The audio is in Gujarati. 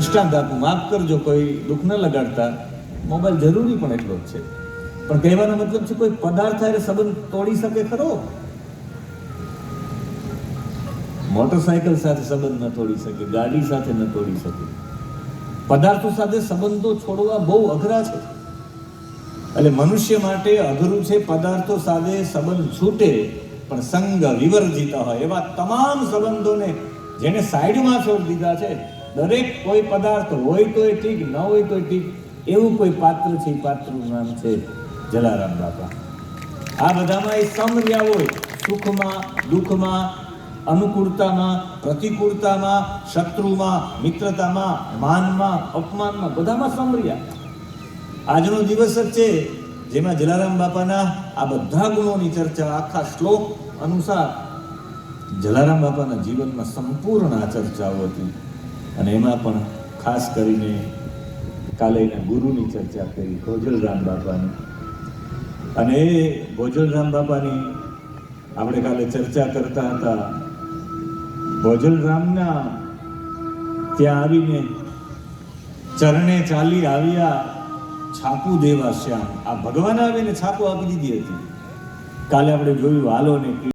દૃષ્ટાંત આપું માફ કરજો, કોઈ દુઃખ ન લગાડતા. મોબાઈલ જરૂરી પણ એટલો જ છે. પણ કહેવાનો મતલબ છે, કોઈ પદાર્થ એટલે સંબંધ તોડી શકે ખરો? મોટરસાયકલ સાથે સંબંધ ન તોડી શકે, ગાડી સાથે ન તોડી શકે. પદાર્થો સાથે સંબંધો છોડવા બહુ અઘરા છે. એટલે મનુષ્ય માટે અઘરું છે, પદાર્થો સાથે સંબંધ છૂટે, પણ સંગ વિવર્જિત હોય એવા તમામ સંબંધોને જેને સાઈડમાં છોડી દીધા છે દરેક કોઈ પદાર્થ હોય તોય ઠીક, ન હોય તોય ઠીક, એવું કોઈ પાત્ર છે પાત્રનું નામ છે જલારામ બાપા. આ બધામાં એ સમર્યા હોય, સુખમાં, દુઃખમાં, અનુકૂળતામાં, પ્રતિકૂળતામાં, શત્રુમાં, મિત્રતામાં, માનમાં, અપમાનમાં, બધામાં સમર્યા આજનો દિવસ જ છે જેમાં જલારામ બાપાના આ બધા ગુણોની ચર્ચા આખા શ્લોક અનુસાર જલારામ બાપાના જીવનમાં સંપૂર્ણ આ ચર્ચાઓ હતી. અને એમાં પણ ખાસ કરીને કાલે એના ગુરુની ચર્ચા કરી ભોજલરામ બાપાની. અને એ ભોજલરામ બાપાની આપણે કાલે ચર્ચા કરતા હતા. ભોજલરામના ત્યાં આવીને ચરણે ચાલી આવ્યા છાપુ દેવા શ્યામ. આ ભગવાન આવીને છાપુ આપી દીધી હતી. કાલે આપણે જોયું હાલો ને